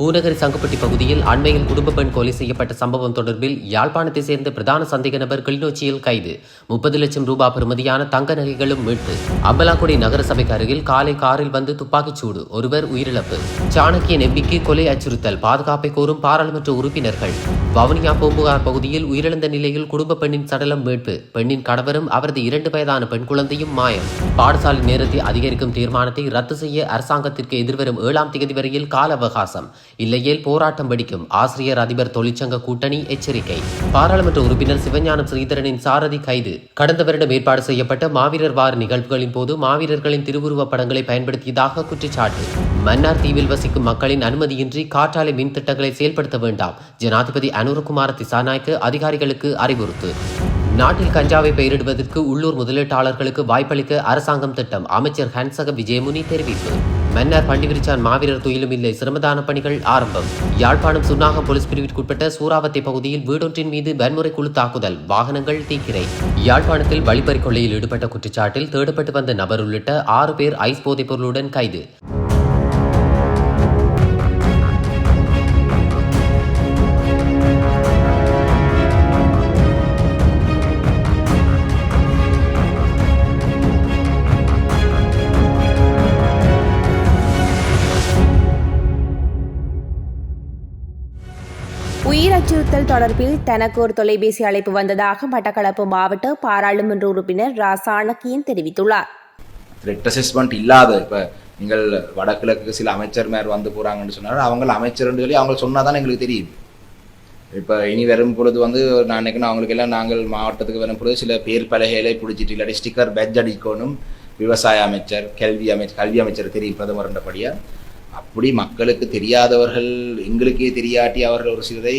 பூநகரி சங்கப்பட்டி பகுதியில் அண்மையில் குடும்ப பெண் கொலை செய்யப்பட்ட சம்பவம் தொடர்பில் யாழ்ப்பாணத்தை சேர்ந்த பிரதான சந்தேக நபர் கிளிநொச்சியில் கைது. முப்பது லட்சம் ரூபாய் பெறுமதியான தங்க நகைகளும் மீட்பு. அம்பலாக்குடி நகரசபைக்கு அருகில் காலை காரில் வந்து துப்பாக்கிச் சூடு. ஒருவர் உயிரிழப்பு. சாணக்கிய நம்பிக்கை கொலை அச்சுறுத்தல் பாதுகாப்பை கோரும் பாராளுமன்ற உறுப்பினர்கள். வவுனியா பூம்புகார் பகுதியில் உயிரிழந்த நிலையில் குடும்ப பெண்ணின் சடலம் மீட்பு. பெண்ணின் கணவரும் அவரது இரண்டு வயதான பெண் குழந்தையும் மாயம். பாடசாலை நேரத்தை அதிகரிக்கும் தீர்மானத்தை ரத்து செய்ய அரசாங்கத்திற்கு எதிர்வரும் ஏழாம் தேதி வரையில் கால அவகாசம். இல்லையேல் போராட்டம் வெடிக்கும். ஆசிரியர் அதிபர் தொழிற்சங்க கூட்டணி எச்சரிக்கை. பாராளுமன்ற உறுப்பினர் சிவஞானம் ஸ்ரீதரனின் சாரதி கைது. கடந்த வருடம் ஏற்பாடு செய்யப்பட்ட மாவீரர் வார நிகழ்வுகளின் போது மாவீரர்களின் திருவுருவப் படங்களை பயன்படுத்தியதாக குற்றச்சாட்டு. மன்னார் தீவில் வசிக்கும் மக்களின் அனுமதியின்றி காற்றாலை மின் திட்டங்களை செயல்படுத்த வேண்டாம். ஜனாதிபதி அனுரகுமார திசாநாய்க்கு அதிகாரிகளுக்கு அறிவுறுத்து. நாட்டில் கஞ்சாவை பெயரிடுவதற்கு உள்ளூர் முதலீட்டாளர்களுக்கு வாய்ப்பளிக்க அரசாங்கம் திட்டம். அமைச்சர் ஹன்சக விஜயமுனி தெரிவிப்பு. மன்னர் பண்டிவிரிச்சான் மாவீரர் துயிலும் இல்லை. சிரமதான பணிகள் ஆரம்பம். யாழ்ப்பாணம் சுன்னாகம் போலீஸ் பிரிவிற்குட்பட்ட சூறாவத்தை பகுதியில் வீடொன்றின் மீது வன்முறை குழு தாக்குதல். வாகனங்கள் தீக்கிரை. யாழ்ப்பாணத்தில் வழிப்பறி கொள்ளையில் ஈடுபட்ட குற்றச்சாட்டில் தேடப்பட்டு வந்த நபர் உள்ளிட்ட ஆறு பேர் ஐஸ் போதைப் பொருளுடன் கைது. உயிர் தொடர்பில் தனக்கு ஒரு தொலைபேசி அழைப்பு வந்ததாக மட்டக்களப்பு மாவட்ட பாராளுமன்ற உறுப்பினர் ரா சாணக்கியன் தெரிவித்துள்ளார். த்ரெட் அசஸ்மெண்ட் இல்லாத இப்போ நீங்கள் வடகிழக்கு சில அமைச்சர்மார் வந்து போகிறாங்கன்னு சொன்னார் அவங்க அமைச்சர்னு சொல்லி அவங்க சொன்னால் தான் எங்களுக்கு தெரியுது இப்போ இனி வரும் பொழுது வந்து நான் நினைக்கணும் அவங்களுக்கு எல்லாம் நாங்கள் மாவட்டத்துக்கு வரும் பொழுது சில பேர் பலகையிலே பிடிச்சிட்டு இல்லாட்டி ஸ்டிக்கர் பேட்ஜ் அடிக்கணும். விவசாய அமைச்சர் கல்வி அமைச்சர் கல்வி அமைச்சர் தெரியும் பிரதமர்ன்றபடியாக அப்படி மக்களுக்கு தெரியாதவர்கள் எங்களுக்கே தெரியாட்டி அவர்கள் ஒரு சிலரை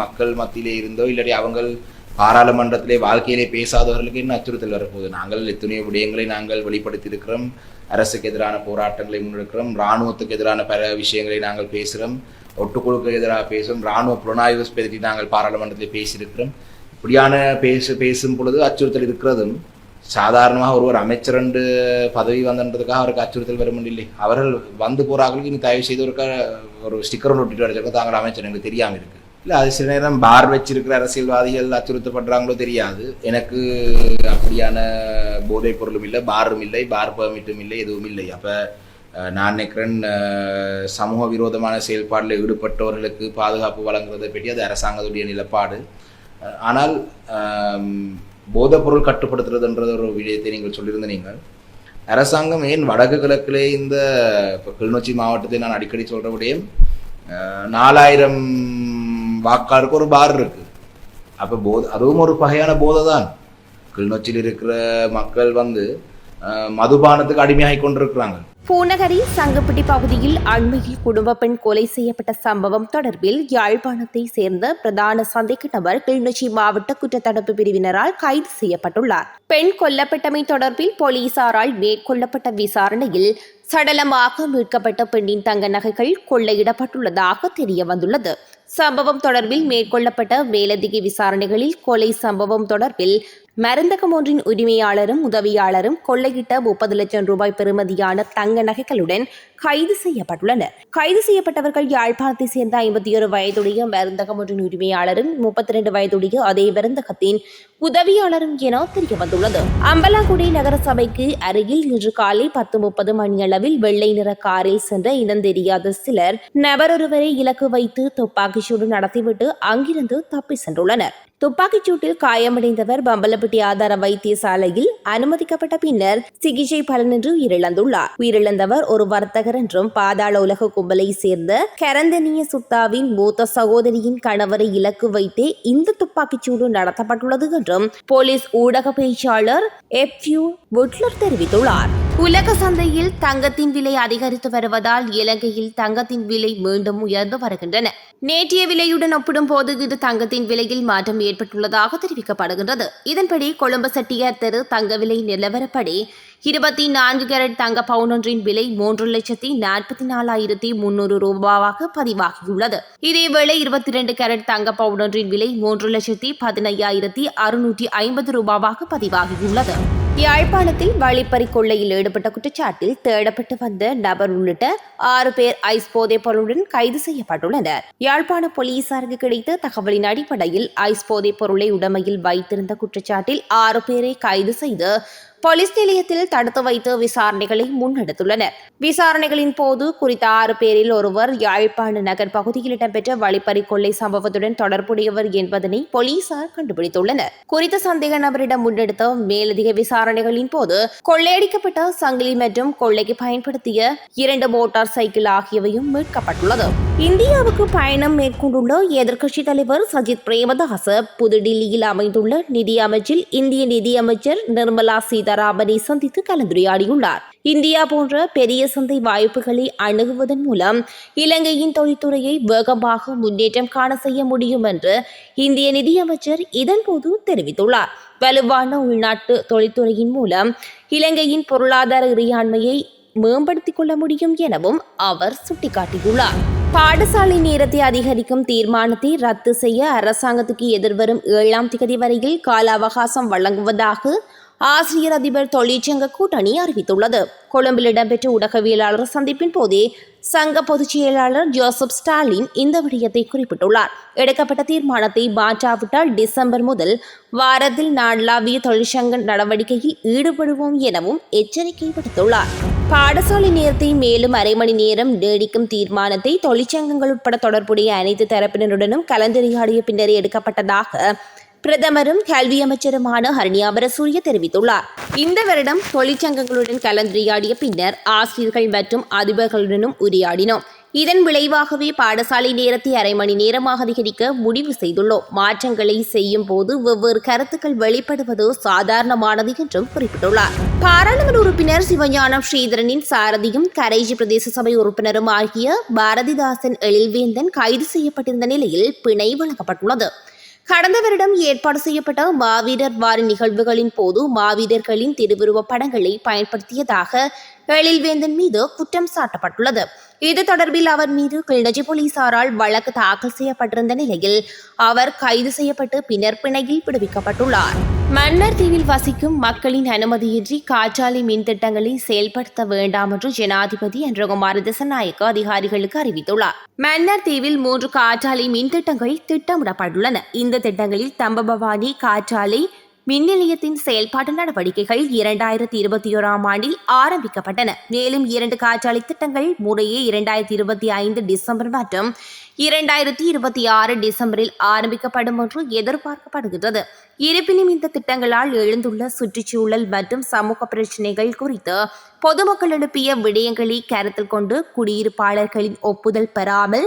மக்கள் மத்தியிலே இருந்தோ இல்லாட்டி அவங்கள் பாராளுமன்றத்திலே வாழ்க்கையிலே பேசாதவர்களுக்கு என்ன அச்சுறுத்தல் வரப்போகுது? நாங்கள் எத்தனையோ விடயங்களை நாங்கள் வெளிப்படுத்தியிருக்கிறோம். அரசுக்கு எதிரான போராட்டங்களை முன்னெடுக்கிறோம். இராணுவத்துக்கு எதிரான பல விஷயங்களை நாங்கள் பேசுகிறோம். ஒட்டுக்குழுக்கு எதிராக பேசுகிறோம். இராணுவ புலனாய்வு பற்றி நாங்கள் பாராளுமன்றத்தில் பேசியிருக்கிறோம். இப்படியான பேசு பேசும் பொழுது அச்சுறுத்தல் இருக்கிறதும் சாதாரணமாக ஒருவர் அமைச்சர் என்று பதவி வந்தன்றதுக்காக அவருக்கு அச்சுறுத்தல் வரும் இல்லை அவர்கள் வந்து போகிறார்களுக்கு இனி தயவு செய்து ஒரு ஒரு ஸ்டிக்கர் ஒன்று ஒட்டிட்டு வரைச்சிருக்கோம் தாங்கள் அமைச்சர் எனக்கு தெரியாமல் இருக்குது இல்லை அது சில நேரம் பார் வச்சிருக்கிற அரசியல்வாதிகள் அச்சுறுத்தப்படுறாங்களோ தெரியாது. எனக்கு அப்படியான போதைப் பொருளும் இல்லை பாரும் இல்லை பார் பர்மிட்டும் இல்லை எதுவும் இல்லை. அப்போ நான் நினைக்கிறேன் சமூக விரோதமான செயல்பாடில் ஈடுபட்டவர்களுக்கு பாதுகாப்பு வழங்குறதை பற்றி அது அரசாங்கத்துடைய நிலப்பாடு. ஆனால் போதைப்பொருள் கட்டுப்படுத்துறதுன்றது ஒரு விடயத்தை நீங்கள் சொல்லியிருந்த நீங்கள். அரசாங்கம் ஏன் வடக்கு கிழக்கிலே இந்த இப்போ கிளிநொச்சி மாவட்டத்தை நான் அடிக்கடி சொல்ற விடயம் நாலாயிரம் வாக்காளருக்கு ஒரு பார் இருக்கு. அப்போ போதை அதுவும் ஒரு வகையான போதை தான் கிளிநொச்சியில் இருக்கிற மக்கள் வந்து மதுபானத்துக்கு அடிமையாகி கொண்டிருக்கிறாங்க. பூநகரி சங்கப்பட்டி பகுதியில் அண்மையில் குடும்ப பெண் கொலை செய்யப்பட்ட சம்பவம் தொடர்பில் யாழ்ப்பாணத்தை சேர்ந்த பிரதான சந்தேக நபர் கிளிநொச்சி மாவட்ட குற்றத்தடுப்பு பிரிவினரால் கைது செய்யப்பட்டுள்ளார். பெண் கொல்லப்பட்டமை தொடர்பில் போலீசாரால் மேற்கொள்ளப்பட்ட விசாரணையில் சடலமாக மீட்கப்பட்ட பெண்ணின் தங்க நகைகள் கொள்ளையிடப்பட்டுள்ளதாக தெரிய வந்துள்ளது சம்பவம் தொடர்பில் மேற்கொள்ளப்பட்ட மேலதிக விசாரணைகளில் கொலை சம்பவம் தொடர்பில் மருந்தகம் ஒன்றின் உரிமையாளரும் உதவியாளரும் கொள்ளையிட்ட முப்பது லட்சம் ரூபாய் பெறுமதியான தங்க நகைகளுடன் கைது செய்யப்பட்டுள்ளனர். கைது செய்யப்பட்டவர்கள் யாழ்ப்பாணத்தை சேர்ந்த ஐம்பத்தி ஒரு வயதுடைய மருந்தகம் ஒன்றின் உரிமையாளரும் முப்பத்தி ரெண்டு வயதுடைய அதே மருந்தகத்தின் உதவியாளரும் என தெரிய வந்துள்ளது அம்பலாங்குடி நகரசபைக்கு அருகில் இன்று காலை பத்து முப்பது மணியளவில் வெள்ளை நிற காரில் சென்ற இனம் தெரியாத சிலர் நபரொருவரை இலக்கு வைத்து துப்பாக்கிச்சூடு நடத்திவிட்டு அங்கிருந்து தப்பி சென்றுள்ளனர். துப்பாக்கிச் சூட்டில் காயமடைந்தவர் பம்பலப்பட்டி ஆதார வைத்தியசாலையில் அனுமதிக்கப்பட்ட பின்னர் சிகிச்சை பலனின்றி உயிரிழந்துள்ளார். உயிரிழந்தவர் ஒரு வர்த்தகர் என்றும் பாதாள உலக கும்பலை சேர்ந்த கரந்தனிய சுத்தாவின் மூத்த சகோதரியின் கணவரை இலக்கு வைத்தே இந்த துப்பாக்கிச்சூடு நடத்தப்பட்டுள்ளது என்று என்றும் போலீஸ் ஊடக பேச்சாளர் எப்யூ புட்லர் தெரிவித்துள்ளார். உலக சந்தையில் தங்கத்தின் விலை அதிகரித்து வருவதால் இலங்கையில் தங்கத்தின் விலை மீண்டும் உயர்ந்து வருகின்றன. நேற்றைய விலையுடன் ஒப்பிடும் போது இது தங்கத்தின் விலையில் மாற்றம் ஏற்பட்டுள்ளதாக தெரிவிக்கப்படுகின்றது. இதன்படி கொழும்பு செட்டியார் தெரு தங்க விலை நிலவரப்படி இருபத்தி நான்கு கேரட் தங்க பவுனொன்றின் விலை மூன்று லட்சத்தி நாற்பத்தி நாலாயிரத்தி முன்னூறு ரூபாவாக பதிவாகியுள்ளது. இதேவேளை இருபத்தி இரண்டு கேரட் தங்க பவுனொன்றின் விலை மூன்று லட்சத்தி பதினையாயிரத்தி அறுநூற்றி ஐம்பது ரூபாவாக பதிவாகியுள்ளது. யாழ்ப்பாணத்தில் வழிப்பறி கொள்ளையில் ஈடுபட்ட குற்றச்சாட்டில் தேடப்பட்டு வந்த நபர் உள்ளிட்ட ஆறு பேர் ஐஸ் போதைப் பொருளுடன் கைது செய்யப்பட்டுள்ளனர். யாழ்ப்பாண போலீசாருக்கு கிடைத்த தகவலின் அடிப்படையில் ஐஸ் போதைப் பொருளை உடமையில் வைத்திருந்த குற்றச்சாட்டில் ஆறு பேரை கைது செய்து போலீஸ் நிலையத்தில் தடுத்து வைத்து விசாரணைகளை முன்னெடுத்துள்ளனர். விசாரணைகளின் போது குறித்த ஆறு பேரில் ஒருவர் யாழ்ப்பாண நகர் பகுதியில் இடம்பெற்ற வழிப்பறி கொள்ளை சம்பவத்துடன் தொடர்புடையவர் என்பதனை போலீசார் கண்டுபிடித்துள்ளனர். குறித்த சந்தேக நபரிடம் முன்னெடுத்த மேலதிக விசாரணைகளின் போது கொள்ளையடிக்கப்பட்ட சங்கிலி மற்றும் கொள்ளைக்கு பயன்படுத்திய இரண்டு மோட்டார் சைக்கிள் ஆகியவையும் மீட்கப்பட்டுள்ளது. இந்தியாவுக்கு பயணம் மேற்கொண்டுள்ள எதிர்க்கட்சித் தலைவர் சஜித் பிரேமதாச புதுடில்லியில் அமைந்துள்ள நிதியமைச்சில் இந்திய நிதியமைச்சர் நிர்மலா சீதாராமனை சந்தித்து கலந்துரையாடியுள்ளார். இந்தியா போன்ற பெரிய சந்தை வாய்ப்புகளை அணுகுவதன் மூலம் இலங்கையின் தொழில்துறையை வேகமாக முன்னேற்றம் காண செய்ய முடியும் என்று இந்திய நிதியமைச்சர் இதன்போது தெரிவித்துள்ளார். வலுவான உள்நாட்டு தொழில்துறையின் மூலம் இலங்கையின் பொருளாதார இறையாண்மையை மேம்படுத்திக் கொள்ள முடியும் எனவும் அவர் சுட்டிக்காட்டியுள்ளார். பாடசாலை நேரத்தை அதிகரிக்கும் தீர்மானத்தை ரத்து செய்ய அரசாங்கத்துக்கு எதிர்வரும் ஏழாம் திகதி வரையில் கால அவகாசம் வழங்குவதாக ஆசிரியர் அதிபர் தொழிற்சங்க கூட்டணி அறிவித்துள்ளது. கொழும்பில் இடம்பெற்ற ஊடகவியலாளர் சந்திப்பின் போதே சங்க பொதுச் செயலாளர் ஜோசப் ஸ்டாலின் இந்த விடயத்தை குறிப்பிட்டுள்ளார். எடுக்கப்பட்ட தீர்மானத்தை மாற்றாவிட்டால் டிசம்பர் முதல் வாரத்தில் நாடளாவிய தொழிற்சங்க நடவடிக்கையில் ஈடுபடுவோம் எனவும் எச்சரிக்கை விடுத்துள்ளார் பாடசாலை நேரத்தை மேலும் அரை மணி நேரம் நீடிக்கும் தீர்மானத்தை தொழிற்சங்கங்கள் உட்பட தொடர்புடைய அனைத்து தரப்பினருடனும் கலந்துரையாடிய பின்னரே எடுக்கப்பட்டதாக பிரதமரும் கல்வி அமைச்சருமான ஹரணியாபர சூரிய தெரிவித்துள்ளார். இந்த வருடம் தொழிற்சங்கங்களுடன் கலந்துரையாடிய பின்னர் ஆசிரியர்கள் மற்றும் அதிபர்களுடனும் உரையாடினோம். இதன் விளைவாகவே பாடசாலை நேரத்தை அரை மணி நேரமாக அதிகரிக்க முடிவு செய்துள்ளோம். மாற்றங்களை செய்யும் போது வெவ்வேறு கருத்துக்கள் வெளிப்படுவது சாதாரணமானது என்றும் குறிப்பிட்டுள்ளார். பாராளுமன்ற உறுப்பினர் சிவஞானம் ஸ்ரீதரனின் சாரதியும் கரைஜி பிரதேச சபை உறுப்பினரும் ஆகிய பாரதிதாசன் எழில்வேந்தன் கைது செய்யப்பட்டிருந்த நிலையில் பிணை வழங்கப்பட்டுள்ளது. கடந்த வருடம் ஏற்பாடு செய்யப்பட்ட மாவீரர் வார நிகழ்வுகளின் போது மாவீரர்களின் திருவுருவப் படங்களை பயன்படுத்தியதாக எழில்வேந்தன் மீது குற்றம் சாட்டப்பட்டுள்ளது. இது தொடர்பில் அவர் மீது கிளிநொச்சி போலீசாரால் வழக்கு தாக்கல் செய்யப்பட்டிருந்த நிலையில் அவர் கைது செய்யப்பட்டு பின்னர் பிணையில் விடுவிக்கப்பட்டுள்ளார். மன்னர் தீவில் வசிக்கும் மக்களின் அனுமதியின்றி காற்றாலை மின் திட்டங்களை செயல்படுத்த வேண்டாம் என்று ஜனாதிபதி என்றகுமார் திசநாயக்க அதிகாரிகளுக்கு அறிவித்துள்ளார். மன்னர் தீவில் மூன்று காற்றாலை மின் திட்டங்கள் திட்டமிடப்பட்டுள்ளன. இந்த திட்டங்களில் தம்பபவானி காற்றாலை மின் நிலையத்தின் செயல்பாட்டு நடவடிக்கைகள் இரண்டாயிரத்தி இருபத்தி ஓராம் ஆண்டில் ஆரம்பிக்கப்பட்டன. மேலும் இரண்டு காற்றாலை திட்டங்கள் முறையே இரண்டாயிரத்தி இருபத்தி ஐந்து டிசம்பர் மற்றும் இரண்டாயிரத்தி இருபத்தி ஆறு டிசம்பரில் ஆரம்பிக்கப்படும் என்று எதிர்பார்க்கப்படுகிறது இருப்பினும் இந்த திட்டங்களால் எழுந்துள்ள சுற்றுச்சூழல் மற்றும் சமூக பிரச்சினைகள் குறித்து பொதுமக்கள் எழுப்பிய விடயங்களை கருத்தில் கொண்டு குடியிருப்பாளர்களின் ஒப்புதல் பெறாமல்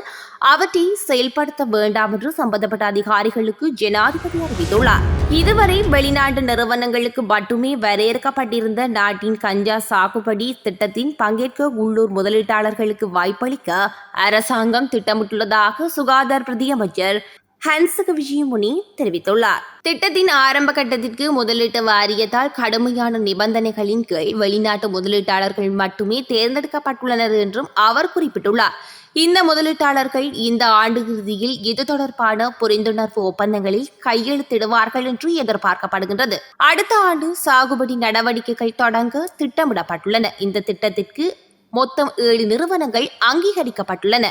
அவற்றை செயல்படுத்த வேண்டாம் என்று சம்பந்தப்பட்ட அதிகாரிகளுக்கு ஜனாதிபதி அறிவித்துள்ளார். இதுவரை வெளிநாட்டு நிறுவனங்களுக்கு மட்டுமே வரையறுக்கப்பட்டிருந்த நாட்டின் கஞ்சா சாகுபடி திட்டத்தின் பங்கேற்க உள்ளூர் முதலீட்டாளர்களுக்கு வாய்ப்பளிக்க அரசாங்கம் திட்டமிட்டுள்ளதாக சுகாதார பிரதி அமைச்சர் ஹன்சக விஜயமுனி தெரிவித்துள்ளார். திட்டத்தின் ஆரம்ப கட்டத்திற்கு முதலீட்டு வாரியத்தால் கடுமையான நிபந்தனைகளின் கீழ் வெளிநாட்டு முதலீட்டாளர்கள் மட்டுமே தேர்ந்தெடுக்கப்பட்டுள்ளனர் என்றும் அவர் குறிப்பிட்டுள்ளார். இந்த முதலீட்டாளர்கள் இந்த ஆண்டு இறுதியில் இது தொடர்பான புரிந்துணர்வு ஒப்பந்தங்களில் கையெழுத்திடுவார்கள் என்று எதிர்பார்க்கப்படுகின்றது. அடுத்த ஆண்டு சாகுபடி நடவடிக்கைகள் தொடங்க திட்டமிடப்பட்டுள்ளன. இந்த திட்டத்திற்கு மொத்தம் ஏழு நிறுவனங்கள் அங்கீகரிக்கப்பட்டுள்ளன.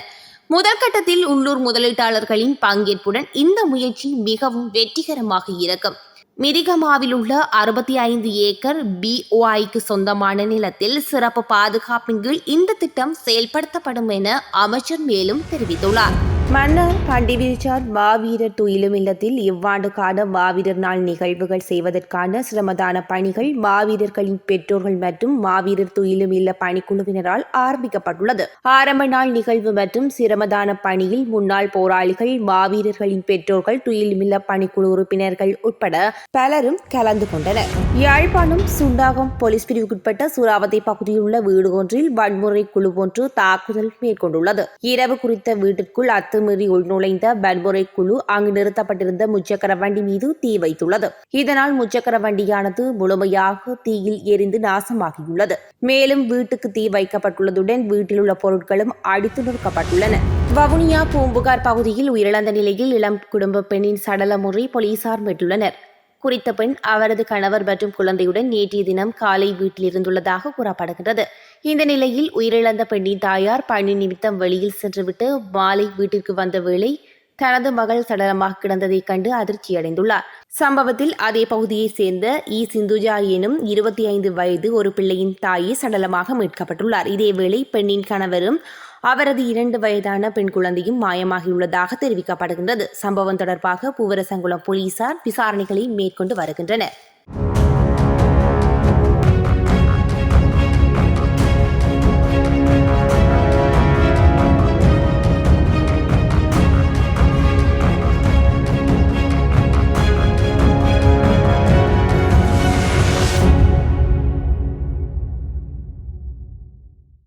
முதற்கட்டத்தில் உள்ளூர் முதலீட்டாளர்களின் பங்கேற்புடன் இந்த முயற்சி மிகவும் வெற்றிகரமாக இருக்கும் மிரிகமாவில் உள்ள அறுபத்தி ஐந்து ஏக்கர் பிஓஐக்கு சொந்தமான நிலத்தில் சிறப்பு பாதுகாப்பின் கீழ் இந்த திட்டம் செயல்படுத்தப்படும் என அமைச்சர் மேலும் தெரிவித்துள்ளார். மன்னர் பண்டிவிரிச்சார் மாவீரர் துயிலும் இல்லத்தில் இவ்வாண்டுக்கான மாவீரர் நாள் நிகழ்வுகள் செய்வதற்கான சிரமதான பணிகள் மாவீரர்களின் பெற்றோர்கள் மற்றும் மாவீரர் துயிலும் இல்ல பணிக்குழுவினரால் ஆரம்பிக்கப்பட்டுள்ளது. ஆரம்ப நாள் நிகழ்வு மற்றும் சிரமதான பணியில் முன்னாள் போராளிகள் மாவீரர்களின் பெற்றோர்கள் துயிலும் இல்ல பணிக்குழு உறுப்பினர்கள் உட்பட பலரும் கலந்து கொண்டனர். யாழ்ப்பாணம் சுண்டாகம் போலீஸ் பிரிவுக்குட்பட்ட சூறாவதி பகுதியில் உள்ள வீடு ஒன்றில் வன்முறை குழு ஒன்று தாக்குதல் மேற்கொண்டுள்ளது. இரவு குறித்த வீட்டிற்குள் அத்து அத்துமீறி உள்நுழைந்த வன்முறை குழு அங்கு நிறுத்தப்பட்டிருந்த முச்சக்கர வண்டி மீது தீ வைத்துள்ளது. இதனால் முச்சக்கர வண்டியானது முழுமையாக தீயில் எரிந்து நாசமாகியுள்ளது. மேலும் வீட்டுக்கு தீ வைக்கப்பட்டுள்ளதுடன் வீட்டில் உள்ள பொருட்களும் அடித்து நொறுக்கப்பட்டுள்ளன. வவுனியா பூம்புகார் பகுதியில் உயிரிழந்த நிலையில் இளம் குடும்ப பெண்ணின் சடலமுறை போலீசார் மீட்டுள்ளனர். குறித்த பெண் அவரது கணவர் மற்றும் குழந்தையுடன் நேற்றைய தினம் காலை வீட்டில் இருந்துள்ளதாக கூறப்படுகிறது இந்த நிலையில் உயிரிழந்த பெண்ணின் தாயார் பணி நிமித்தம் வெளியில் சென்றுவிட்டு மாலை வீட்டிற்கு வந்த வேளை தனது மகள் சடலமாக கிடந்ததைக் கண்டு அதிர்ச்சியடைந்துள்ளார். சம்பவத்தில் அதே பகுதியைச் சேர்ந்த இ. சிந்துஜா எனும் இருபத்தி ஐந்து வயது ஒரு பிள்ளையின் தாயே சடலமாக மீட்கப்பட்டுள்ளார். இதேவேளை பெண்ணின் கணவரும் அவரது இரண்டு வயதான பெண் குழந்தையும் மாயமாகியுள்ளதாக தெரிவிக்கப்படுகின்றது. சம்பவம் தொடர்பாக பூவரசங்குளம் போலீசார் விசாரணைகளை மேற்கொண்டு வருகின்றனர்.